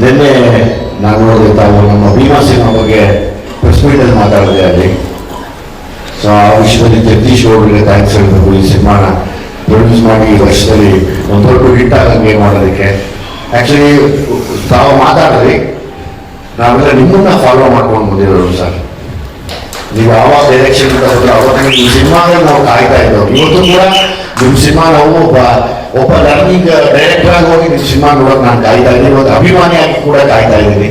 ನಿನ್ನೆ ನಾನು ನೋಡಿದೆ ನಮ್ಮ ಭೀಮಾ ಸಿನಿಮಾ ಬಗ್ಗೆ ಪ್ರೆಸ್ ಮೀಟಲ್ಲಿ ಮಾತಾಡಿದೆ ಅಲ್ಲಿ. ಸೊ ಆ ವಿಷಯದಲ್ಲಿ ಜಗದೀಶ್ ಅವರಿಗೆ ಥ್ಯಾಂಕ್ಸ್ ಹೇಳಬೇಕು ಈ ಸಿನಿಮಾನ. ಪ್ರೊಡ್ಯೂಸ್ ಮಾಡಿ ಈ ವರ್ಷದಲ್ಲಿ ಒಂದು ದೊಡ್ಡ ಹಿಟ್ ಆಗಂಗೆ ಮಾಡೋದಕ್ಕೆ. ಆ್ಯಕ್ಚುಲಿ ತಾವು ಮಾತಾಡಿದ್ರಿ ನಾವೆಲ್ಲ ನಿಮ್ಮನ್ನ ಫಾಲೋ ಮಾಡ್ಕೊಂಡು ಬಂದಿರೋರು ಸರ್. ನೀವು ಯಾವಾಗ ಡೈರೆಕ್ಷನ್ ಅಂತ ಅವಾಗ ಈ ಸಿನಿಮಾದಲ್ಲಿ ನಾವು ಕಾಯ್ತಾ ಇದ್ದವು ಇವತ್ತು ಕೂಡ ನಿಮ್ಮ ಸಿನಿಮಾ ನಾವು ಒಬ್ಬ ಒಬ್ಬ ಲರ್ನಿಂಗ್ ಆಗಿ ಹೋಗಿ ನಿಮ್ಮ ಸಿನಿಮಾ ನೋಡೋಕೆ ನಾನು ಕಾಯ್ತಾ ಇದ್ದೀನಿ. ಒಂದು ಅಭಿಮಾನಿಯಾಗಿ ಕೂಡ ಕಾಯ್ತಾ ಇದ್ದೀನಿ.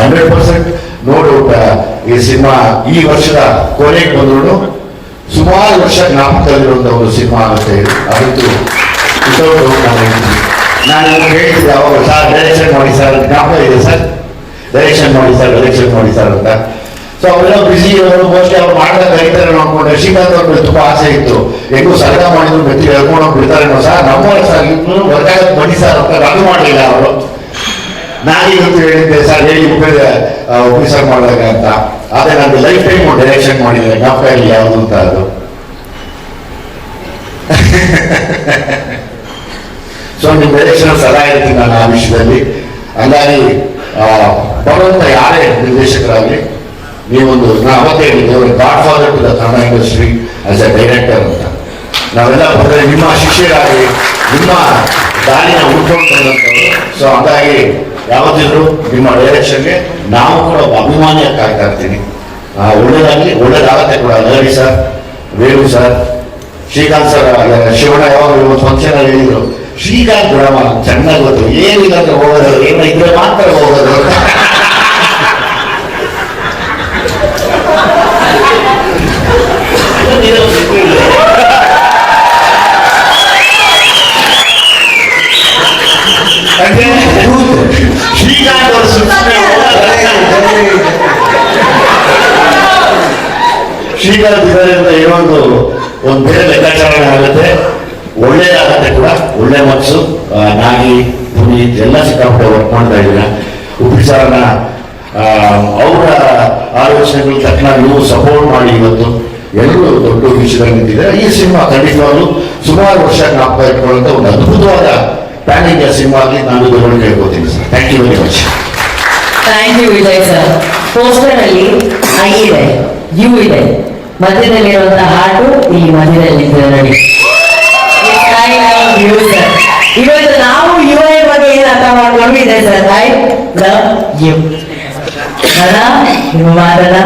ಹಂಡ್ರೆಡ್ ಪರ್ಸೆಂಟ್ ನೋಡು ಈ ಸಿನಿಮಾ ಈ ವರ್ಷದ ಕೊನೆಗೆ ಬಂದ್ರು ಸುಮಾರು ವರ್ಷ ಜ್ಞಾಪಕದಲ್ಲಿರುವಂಥ ಒಂದು ಸಿನಿಮಾ ಅಂತ ಹೇಳಿ. ಅದಕ್ಕೆ ನಾನು. ನಾನು ಹೇಳ್ತಿದ್ದೆ, ಅವಾಗ ಸರ್ ಡೈರೆಕ್ಷನ್ ಮಾಡಿ ಸರ್ ಜ್ಞಾಪಕ ಇದೆ ಸರ್ ಡೈರೆಕ್ಷನ್ ಮಾಡಿ ಸರ್ ಡೈರೆಕ್ಷನ್ ಮಾಡಿ ಸರ್ ಅಂತ. ಸೊ ಅವರೆಲ್ಲ ಬಿಸಿ ಅವರು ಮೋಸ್ಟ್ಲಿ ಅವ್ರು ಮಾಡಿದಾಗ ಕರೀತಾರೆ ನೋಡ್ಕೊಂಡು ಶ್ರೀಕಾಂತ್ ಅವ್ರ ಮೇಲೆ ತುಂಬಾ ಆಸೆ ಇತ್ತು. ಹೆಂಗು ಸರ್ಗ ಮಾಡಿದ್ರು ಬೆತ್ತಿ ಹೇಳ್ಕೊಂಡು ಬಿಡ್ತಾರೆ ಸರ್ ನಮ್ಮ ಸರ್ ಇನ್ನೂ ವರ್ಗಾಗಕ್ಕೆ ಬನ್ನಿ ಸರ್ ಅಂತ ಅದು ಮಾಡಲಿಲ್ಲ ಅವರು. ಇವತ್ತು ಹೇಳಿದ್ದೆ ಸರ್, ಹೇಳಿ ಉಪಯೋಗ ಆಫೀಸರ್ ಮಾಡಿದಾಗ ಅಂತ. ಅದೇ ನಾನು ಲೈಫ್ ಟೈಮ್ ಡೈರೆಕ್ಷನ್ ಮಾಡಿದ್ದೆ ಜ್ಞಾಪಕ ಇಲ್ಲಿ ಯಾವುದು ಅಂತ ಅದು. ಸೊ ನಿಮ್ಮ ಡೈರೆಕ್ಷನ್ ಸದಾ ಇರ್ತೀನಿ ನಾನು ಆ ವಿಷಯದಲ್ಲಿ. ಹಂಗಾಗಿ ಬರುವಂತ ಯಾರೇ ನಿರ್ದೇಶಕರಾಗಲಿ ನೀವೊಂದು ನಾ ಅವತ್ತೇ ಹೇಳಿದ್ದೆ ಅವರು godfather to the Kannada industry as a director ಅಂತ. ನಾವೆಲ್ಲ ಬಂದರೆ ನಿಮ್ಮ ಶಿಷ್ಯರಾಗಿ, ನಿಮ್ಮ ದಾರಿನ ಹುಡ್ಕೊಂಡು ಬಂದಂಥವ್ರು ಸೊ ಹಾಗಾಗಿ ಯಾವತ್ತಿದ್ರು ನಿಮ್ಮ ಡೈರೆಕ್ಷನ್ಗೆ ನಾವು ಕೂಡ ಒಬ್ಬ ಅಭಿಮಾನಿಯಾಗಿ ಕಾಯ್ತಾ ಇರ್ತೀನಿ ಒಳ್ಳೇದಾಗಲಿ, ಒಳ್ಳೇದಾಗತ್ತೆ ಕೂಡ. Lahari sir Venu sir Srikanth sir Shivanna ಯಾವಾಗ ಒಂದು ಫಂಕ್ಷನ್ ಅಲ್ಲಿ ಹೇಳಿದ್ರು, ಶ್ರೀಕಾಂತ್ ಬಿಡಮ್ಮ ಚೆನ್ನಾಗಿ ಗೊತ್ತು ಏನಿಲ್ಲ ಅಂದ್ರೆ ಹೋಗೋದು ಏನೋ ಇದ್ರೆ ಮಾತ್ರ ಹೋಗೋದು ಶ್ರೀಕಾಂತ್ ಇದರಿಂದ ಏನೋ ಒಂದು ಬೇರೆ ಲೆಕ್ಕಾಚಾರಣೆ ಆಗುತ್ತೆ. ಒಳ್ಳೇದಾಗತ್ತೆ ಕೂಡ, ಒಳ್ಳೆ ಮನಸ್ಸು ನಾಗಿ ಧ್ವನಿ ಎಲ್ಲ ಸಿಕ್ಕಾಪಟ್ಟೆ ವರ್ಕ್ ಮಾಡ್ತಾ ಇದ್ದೀರ? ಉಪಿಸಾರನ ಅವರ ಆಲೋಚನೆಗಳು ತಕ್ಷಣ ನೀವು ಸಪೋರ್ಟ್ ಮಾಡಿ ಇವತ್ತು. ಎಲ್ಲರೂ ದೊಡ್ಡ ವಿಷಯದಲ್ಲಿ ನಿಂತಿದೆ ಈ ಸಿನಿಮಾ ಖಂಡಿತವಾಗ್ಲು ಸುಮಾರು ವರ್ಷ ಜ್ಞಾಪಕ ಇಟ್ಕೊಳ್ಳುವಂತ ಒಂದು ಅದ್ಭುತವಾದ ಪ್ಯಾನ್ ಇಂಡಿಯಾ ಸಿನಿಮಾ ಆಗಲಿ ನಾನು ಇದನ್ನು ಹೇಳ್ಕೊತೀನಿ sir. Thank you very much thank you Vijay sir poster ಅಲ್ಲಿ ಐ ಇದೆ. ಯು ಇದೆ. ಮಧ್ಯದಲ್ಲಿರುವಂತಹ ಹಾಡು ಇಲ್ಲಿ ಮಧ್ಯದಲ್ಲಿ ನೋಡಿ. ಇವತ್ತು ನಾವು ಯು ಐ ಬಗ್ಗೆ ಏನು ಅರ್ಥ ಮಾಡ್ಕೊಂಡು ಇದೆ ಸರ್ ಐ ಲವ್ ಯು ಮಾತನ್ನ